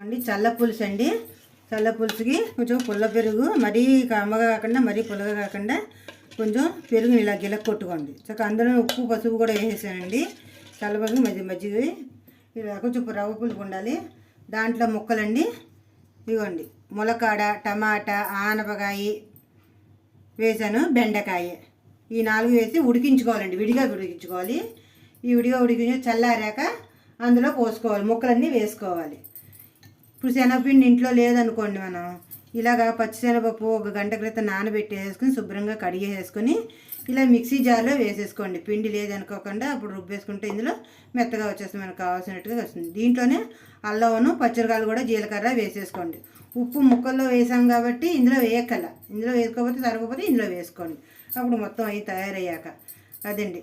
అండి చల్ల పులుసు అండి. చల్ల పులుసుకి కొంచెం పుల్ల పెరుగు మరీ కమ్మగా కాకుండా మరీ పుల్లగా కాకుండా కొంచెం పెరుగు ఇలా గిలక కొట్టుకోండి. చక్క అందులో ఉప్పు పసుపు కూడా వేసేసానండి. చల్లబడి మధ్య మజ్జిగ ఇలా కొంచెం రవ్వ పులుపు ఉండాలి. దాంట్లో ముక్కలండి. ఇవ్వండి ములకాడ టమాటా ఆనపకాయ వేసాను బెండకాయ. ఈ నాలుగు వేసి ఉడికించుకోవాలండి. విడిగా ఉడికించుకోవాలి. ఈ విడిగా ఉడికించి చల్లారాక అందులో పోసుకోవాలి. ముక్కలన్నీ వేసుకోవాలి. ఇప్పుడు శనగపిండి ఇంట్లో లేదనుకోండి మనం ఇలాగా పచ్చిశనగపప్పు ఒక గంట క్రితం నానబెట్టేసుకుని శుభ్రంగా కడిగేసుకొని ఇలా మిక్సీ జార్లో వేసేసుకోండి. పిండి లేదనుకోకుండా అప్పుడు రుబ్బేసుకుంటే ఇందులో మెత్తగా వచ్చేస్తుంది మనకు కావాల్సినట్టుగా వస్తుంది. దీంట్లోనే అల్లమును పచ్చిరకాయలు కూడా జీలకర్ర వేసేసుకోండి. ఉప్పు ముక్కల్లో వేసాం కాబట్టి ఇందులో వేయక్కల. ఇందులో వేసుకోకపోతే తరగకపోతే ఇందులో వేసుకోండి. అప్పుడు మొత్తం అవి తయారయ్యాక. అదండి.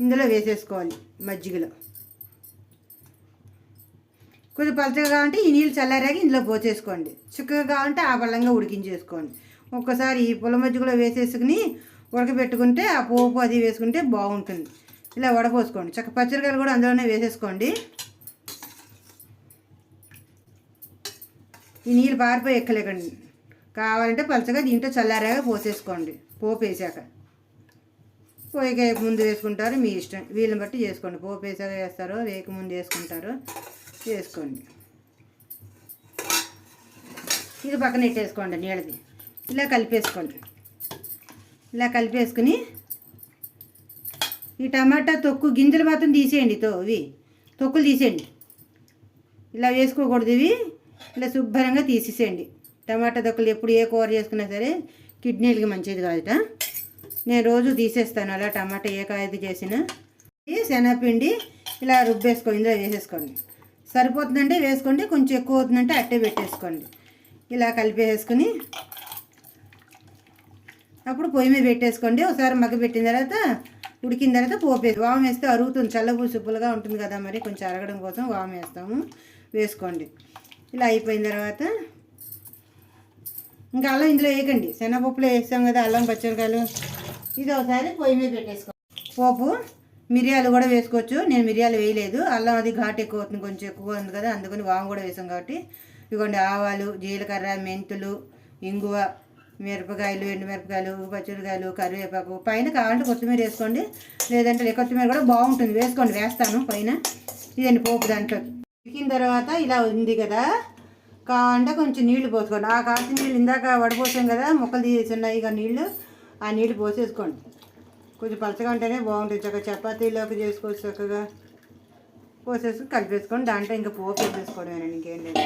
ఇందులో వేసేసుకోవాలి మజ్జిగలో. కొద్దిగా పలచగా కావాలంటే ఈ నీళ్ళు చల్లారాక ఇందులో పోసేసుకోండి. చిక్కగా కావాలంటే ఆ బలంగా ఉడికించేసుకోండి. ఒక్కసారి ఈ పుల్ల కూడా వేసేసుకుని ఉడకబెట్టుకుంటే ఆ పోపు అది వేసుకుంటే బాగుంటుంది. ఇలా వడపోసుకోండి. చక్క పచ్చడికాయలు కూడా అందులోనే వేసేసుకోండి. ఈ నీళ్ళు పారిపోయి ఎక్కలేకండి. కావాలంటే పలచగా దీంట్లో చల్లారాక పోసేసుకోండి. పోపు వేసాక. పోయక ముందు వేసుకుంటారు మీ ఇష్టం. వీళ్ళని బట్టి చేసుకోండి. పోపు వేసాక వేస్తారు వేయక ముందు వేసుకుంటారు. చేసుకోండి. ఇది పక్కన ఇట్టేసుకోండి నీళ్ళది. ఇలా కలిపేసుకోండి. ఇలా కలిపేసుకుని ఈ టమాటా తొక్కు గింజలు మాత్రం తీసేయండి తో ఇవి. తొక్కులు తీసేయండి. ఇలా వేసుకోకూడదు ఇవి. ఇలా శుభ్రంగా తీసేసేయండి. టమాటా తొక్కలు ఎప్పుడు ఏ కూర చేసుకున్నా సరే కిడ్నీలకి మంచిది కాదుట. నేను రోజు తీసేస్తాను. అలా టమాటా ఏ కాయది చేసినా. శనగపిండి ఇలా రుబ్బేసుకో ఇందులో వేసేసుకోండి. సరిపోతుందంటే వేసుకోండి కొంచెం ఎక్కువ అవుతుందంటే అట్టే పెట్టేసుకోండి. ఇలా కలిపేసుకుని అప్పుడు పొయ్యి మీద పెట్టేసుకోండి. ఒకసారి మగ్గ పెట్టిన తర్వాత ఉడికిన తర్వాత పోపేసి వాము వేస్తే అరుగుతుంది. చల్లబూ సుప్పులుగా ఉంటుంది కదా మరి కొంచెం అరగడం కోసం వాము వేస్తాము. వేసుకోండి. ఇలా అయిపోయిన తర్వాత ఇంకా అల్లం ఇందులో వేయకండి. శనగపప్పులో వేస్తాం కదా అల్లం పచ్చడికాయలు ఇది ఒకసారి పొయ్యి మీద పెట్టేసుకో పోపు మిరియాలు కూడా వేసుకోవచ్చు. నేను మిరియాలు వేయలేదు. అల్లం అది ఘాటు ఎక్కువ అవుతుంది కొంచెం ఎక్కువ ఉంది కదా అందుకని వాము కూడా వేసాం కాబట్టి. ఇదిగోండి ఆవాలు జీలకర్ర మెంతులు ఇంగువ మిరపకాయలు ఎండుమిరపకాయలు పచ్చిమిరకాయలు కరివేపాకు. పైన కావాలంటే కొత్తిమీర వేసుకోండి. లేదంటే కొత్తిమీర కూడా బాగుంటుంది. వేసుకోండి వేస్తాను పైన. ఇదండి పోపు దాంట్లో. ఉడికిన తర్వాత ఇలా ఉంది కదా. కావాలంటే కొంచెం నీళ్ళు పోసుకోండి. ఆ కాసిన నీళ్ళు ఇందాక వడపోసాం కదా మొక్కలు తీసి ఉన్నాయి ఇక నీళ్ళు ఆ నీళ్ళు పోసేసుకోండి. కొంచెం పలచగా ఉంటేనే బాగుంటుంది. చక్కగా చపాతీలోకి చేసుకోవచ్చు చక్కగా. పోసేసుకుని కలిపేసుకొని దాంట్లో ఇంకా పోపు వేసేసుకోవడమేనండి ఇంకేం లేదు.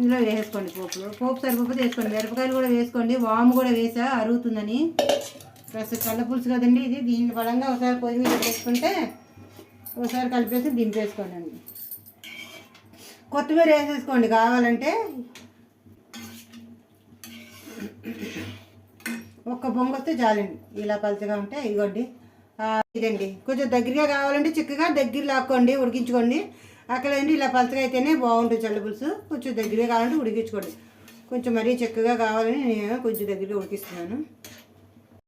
ఇందులో వేసుకోండి పోపులో పోపు సరిపోతే వేసుకోండి. మిరపకాయలు కూడా వేసుకోండి. వాము కూడా వేసా అరుగుతుందని. ప్లస్ కళ్ళ పులుసు కదండి ఇది. దీని బలంగా ఒకసారి పొయ్యి మీద వేసుకుంటే ఒకసారి కలిపేసి దింపేసుకోండి అండి. కొత్తిమీర వేసేసుకోండి. కావాలంటే ఒక్క బొంగ వస్తే చాలండి. ఇలా పలచగా ఉంటే ఇదిగోండి. ఇదండి. కొంచెం దగ్గరగా కావాలంటే చిక్కగా దగ్గర లాక్కోండి ఉడికించుకోండి. అక్కడ ఇలా పలచగా అయితేనే బాగుంటుంది చల్ల పులుసు. కొంచెం దగ్గరగా కావాలంటే ఉడికించుకోండి. కొంచెం మరీ చిక్కగా కావాలని నేను కొంచెం దగ్గరగా ఉడికిస్తున్నాను.